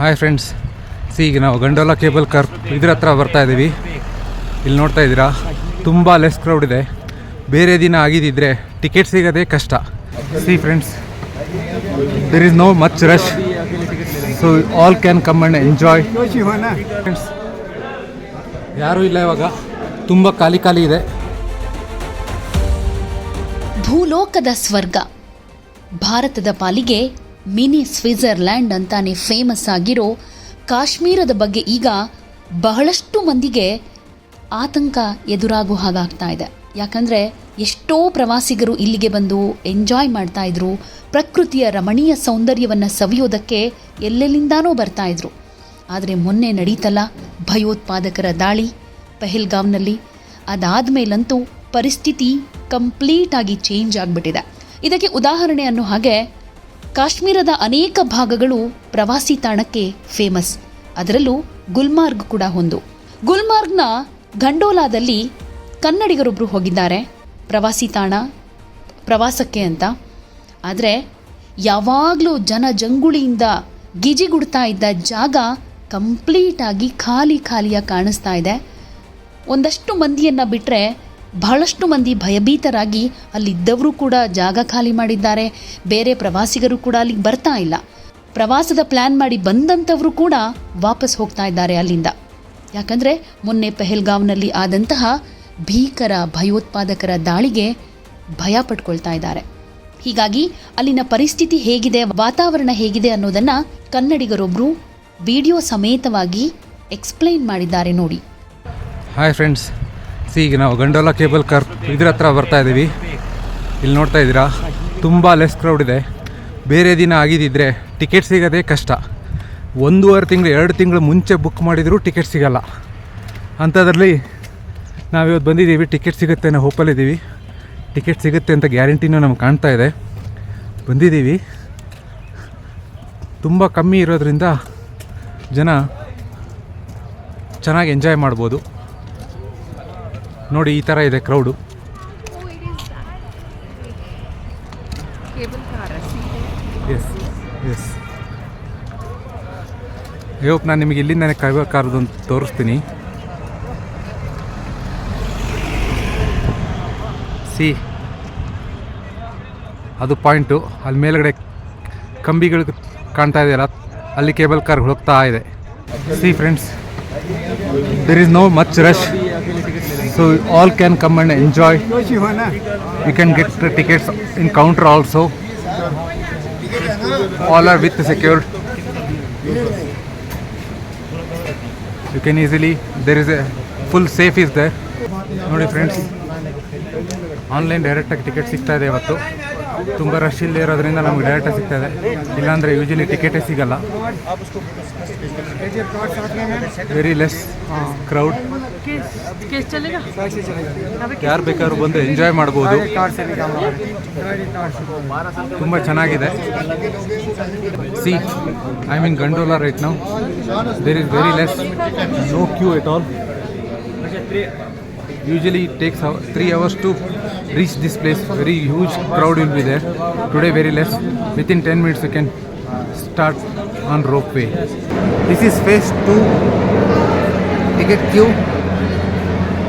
Hi friends C ಈಗ ನಾವು ಗಂಡೋಲ cable car ಇದ್ರ ಹತ್ರ ಬರ್ತಾ ಇದ್ದೀವಿ ಇಲ್ಲಿ ನೋಡ್ತಾ ಇದ್ದೀರಾ? ತುಂಬ ಲೆಸ್ ಕ್ರೌಡ್ ಇದೆ. ಬೇರೆ ದಿನ ಆಗಿದ್ದಿದ್ರೆ ಟಿಕೆಟ್ ಸಿಗೋದೇ ಕಷ್ಟ. See friends there is no much rush so all can come and enjoy friends ಯಾರೂ ಇಲ್ಲ ಇವಾಗ. ತುಂಬ ಖಾಲಿ ಖಾಲಿ ಇದೆ. ಭೂಲೋಕದ ಸ್ವರ್ಗ, ಭಾರತದ ಪಾಲಿಗೆ ಮಿನಿ ಸ್ವಿಟ್ಜರ್ಲ್ಯಾಂಡ್ ಅಂತಾನೆ ಫೇಮಸ್ ಆಗಿರೋ ಕಾಶ್ಮೀರದ ಬಗ್ಗೆ ಈಗ ಬಹಳಷ್ಟು ಮಂದಿಗೆ ಆತಂಕ ಎದುರಾಗೋ ಹಾಗಾಗ್ತಾ ಇದೆ. ಯಾಕಂದರೆ ಎಷ್ಟೋ ಪ್ರವಾಸಿಗರು ಇಲ್ಲಿಗೆ ಬಂದು ಎಂಜಾಯ್ ಮಾಡ್ತಾ ಇದ್ರು, ಪ್ರಕೃತಿಯ ರಮಣೀಯ ಸೌಂದರ್ಯವನ್ನು ಸವಿಯೋದಕ್ಕೆ ಎಲ್ಲೆಲ್ಲಿಂದಾನೂ ಬರ್ತಾ ಇದ್ರು. ಆದರೆ ಮೊನ್ನೆ ನಡೀತಲ್ಲ ಭಯೋತ್ಪಾದಕರ ದಾಳಿ ಪಹೆಲ್ಗಾಂವ್ನಲ್ಲಿ. ಅದಾದ ಮೇಲಂತೂ ಪರಿಸ್ಥಿತಿ ಕಂಪ್ಲೀಟ್ ಆಗಿ ಚೇಂಜ್ ಆಗಿಬಿಟ್ಟಿದೆ. ಇದಕ್ಕೆ ಉದಾಹರಣೆ ಅನ್ನೋ ಹಾಗೆ ಕಾಶ್ಮೀರದ ಅನೇಕ ಭಾಗಗಳು ಪ್ರವಾಸಿ ತಾಣಕ್ಕೆ ಫೇಮಸ್. ಅದರಲ್ಲೂ ಗುಲ್ಮಾರ್ಗ್ ಕೂಡ ಒಂದು. ಗುಲ್ಮಾರ್ಗ್ನ ಗಂಡೋಲಾದಲ್ಲಿ ಕನ್ನಡಿಗರೊಬ್ಬರು ಹೋಗಿದ್ದಾರೆ. ಪ್ರವಾಸಿ ತಾಣ, ಪ್ರವಾಸಕ್ಕೆ ಅಂತ. ಆದರೆ ಯಾವಾಗಲೂ ಜನ ಜಂಗುಳಿಯಿಂದ ಗಿಜಿಗುಡ್ತಾ ಇದ್ದ ಜಾಗ ಕಂಪ್ಲೀಟಾಗಿ ಖಾಲಿ ಖಾಲಿಯಾಗಿ ಕಾಣಿಸ್ತಾ ಇದೆ. ಒಂದಷ್ಟು ಮಂದಿಯನ್ನು ಬಿಟ್ಟರೆ ಬಹಳಷ್ಟು ಮಂದಿ ಭಯಭೀತರಾಗಿ ಅಲ್ಲಿದ್ದವರು ಕೂಡ ಜಾಗ ಖಾಲಿ ಮಾಡಿದ್ದಾರೆ. ಬೇರೆ ಪ್ರವಾಸಿಗರು ಕೂಡ ಅಲ್ಲಿಗೆ ಬರ್ತಾ ಇಲ್ಲ. ಪ್ರವಾಸದ ಪ್ಲ್ಯಾನ್ ಮಾಡಿ ಬಂದಂಥವರು ಕೂಡ ವಾಪಸ್ ಹೋಗ್ತಾ ಇದ್ದಾರೆ ಅಲ್ಲಿಂದ. ಯಾಕಂದರೆ ಮೊನ್ನೆ ಪೆಹಲ್ಗಾವ್ನಲ್ಲಿ ಆದಂತಹ ಭೀಕರ ಭಯೋತ್ಪಾದಕರ ದಾಳಿಗೆ ಭಯ ಪಟ್ಕೊಳ್ತಾ ಇದ್ದಾರೆ. ಹೀಗಾಗಿ ಅಲ್ಲಿನ ಪರಿಸ್ಥಿತಿ ಹೇಗಿದೆ, ವಾತಾವರಣ ಹೇಗಿದೆ ಅನ್ನೋದನ್ನು ಕನ್ನಡಿಗರೊಬ್ಬರು ವಿಡಿಯೋ ಸಮೇತವಾಗಿ ಎಕ್ಸ್ಪ್ಲೈನ್ ಮಾಡಿದ್ದಾರೆ ನೋಡಿ. ಹಾಯ್ ಫ್ರೆಂಡ್ಸ್ ಸಿ, ಈಗ ನಾವು ಗಂಡೋಲ ಕೇಬಲ್ ಕಾರ್ ಇದ್ರ ಹತ್ರ ಬರ್ತಾ ಇದ್ದೀವಿ ಇಲ್ಲಿ ನೋಡ್ತಾ ಇದ್ದೀರಾ? ತುಂಬ ಲೆಸ್ ಕ್ರೌಡ್ ಇದೆ. ಬೇರೆ ದಿನ ಆಗಿದ್ದಿದ್ರೆ ಟಿಕೆಟ್ ಸಿಗೋದೇ ಕಷ್ಟ. ಒಂದೂವರೆ ತಿಂಗಳು, ಎರಡು ತಿಂಗಳು ಮುಂಚೆ ಬುಕ್ ಮಾಡಿದರೂ ಟಿಕೆಟ್ ಸಿಗಲ್ಲ. ಅಂಥದ್ರಲ್ಲಿ ನಾವಿವತ್ತು ಬಂದಿದ್ದೀವಿ ಟಿಕೆಟ್ ಸಿಗುತ್ತೆ ಅನ್ನೋ ಹೋಪಲ್ಲಿದ್ದೀವಿ ಟಿಕೆಟ್ ಸಿಗುತ್ತೆ ಅಂತ ಗ್ಯಾರಂಟಿನೂ ನಮ್ಗೆ ಕಾಣ್ತಾ ಇದೆ. ಬಂದಿದ್ದೀವಿ. ತುಂಬ ಕಮ್ಮಿ ಇರೋದ್ರಿಂದ ಜನ ಚೆನ್ನಾಗಿ ಎಂಜಾಯ್ ಮಾಡ್ಬೋದು. ನೋಡಿ ಈ ಥರ ಇದೆ ಕ್ರೌಡು ಎಸ್ ಎಸ್ ಯೋಪ್ ನಾನು ನಿಮಗೆ ಇಲ್ಲಿಂದನೇ ಕೈವ ಅಂತ ತೋರಿಸ್ತೀನಿ. ಸಿ. ಅದು ಪಾಯಿಂಟು. ಅಲ್ಲಿ ಮೇಲ್ಗಡೆ ಕಂಬಿಗಳು ಕಾಣ್ತಾ ಇದೆಯಲ್ಲ ಅಲ್ಲಿ ಕೇಬಲ್ ಕಾರ್ ಹೋಗ್ತಾ ಇದೆ. See friends there is no much rush so all can come and enjoy you can get tickets in counter also all are with secured you can easily there is a full safe is the ನೋಡಿ friends online ಡೈರೆಕ್ಟಾಗಿ ticket ಸಿಗ್ತಾ ಇದೆ ತುಂಬ rush ಇಲ್ಲದೆ ಇರೋದ್ರಿಂದ ನಮ್ಗೆ ಡೈರೆಕ್ಟಾಗಿ ಸಿಗ್ತದೆ ಇಲ್ಲಾಂದ್ರೆ ಯೂಜಲಿ ಟಿಕೆಟೇ ಸಿಗಲ್ಲ. ವೆರಿ ಲೆಸ್ ಕ್ರೌಡ್ ಯಾರು ಬೇಕಾದ್ರೂ ಬಂದು ಎಂಜಾಯ್ ಮಾಡಬಹುದು ತುಂಬ ಚೆನ್ನಾಗಿದೆ. See I mean gondola right now there is very less no queue at all usually takes three hours to reach this place, very huge crowd will be there. Today very less. Within 10 minutes you can start on ropeway. This is phase 2 ticket queue.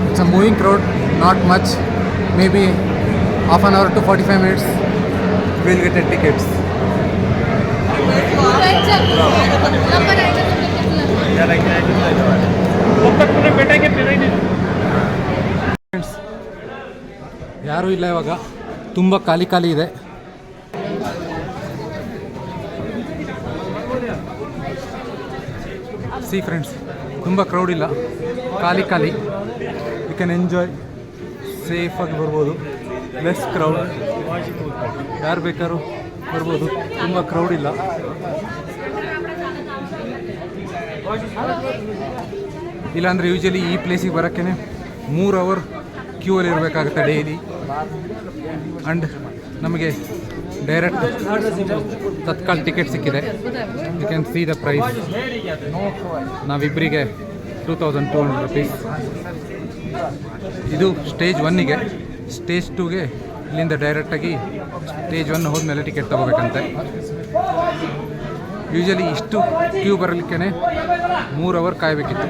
It's a moving crowd, not much. Maybe half an hour to 45 minutes we'll get the tickets. Yeah, like, ಯಾರೂ ಇಲ್ಲ ಇವಾಗ. ತುಂಬ ಖಾಲಿ ಖಾಲಿ ಇದೆ. See friends ತುಂಬ crowd ಇಲ್ಲ. ಖಾಲಿ ಖಾಲಿ. ಯು ಕ್ಯಾನ್ ಎಂಜಾಯ್ ಸೇಫಾಗಿ ಬರ್ಬೋದು. ಲೆಸ್ ಕ್ರೌಡ್ ಯಾರು ಬೇಕಾದ್ರೂ ಬರ್ಬೋದು. ತುಂಬ ಕ್ರೌಡ್ ಇಲ್ಲ. ಇಲ್ಲಾಂದರೆ ಯೂಶಲಿ ಈ ಪ್ಲೇಸಿಗೆ ಬರೋಕ್ಕೇ ಮೂರು ಅವರ್ ಕ್ಯೂ ಅಲ್ಲಿ ಇರಬೇಕಾಗುತ್ತೆ ಡೈಲಿ ಆ್ಯಂಡ್ ನಮಗೆ ಡೈರೆಕ್ಟ್ ತತ್ಕಾಲ್ ಟಿಕೆಟ್ ಸಿಕ್ಕಿದೆ. You can see the price ನಾವಿಬ್ಬರಿಗೆ two thousand two hundred rupees ಇದು ಸ್ಟೇಜ್ ಒನ್ನಿಗೆ ಸ್ಟೇಜ್ ಟೂಗೆ ಇಲ್ಲಿಂದ ಡೈರೆಕ್ಟಾಗಿ ಸ್ಟೇಜ್ ಒನ್ ಹೋದ್ಮೇಲೆ ಟಿಕೆಟ್ ತೊಗೋಬೇಕಂತೆ. ಯೂಶಲಿ ಇಷ್ಟು ಕ್ಯೂ ಬರಲಿಕ್ಕೆ ಮೂರು ಅವರ್ ಕಾಯಬೇಕಿತ್ತು.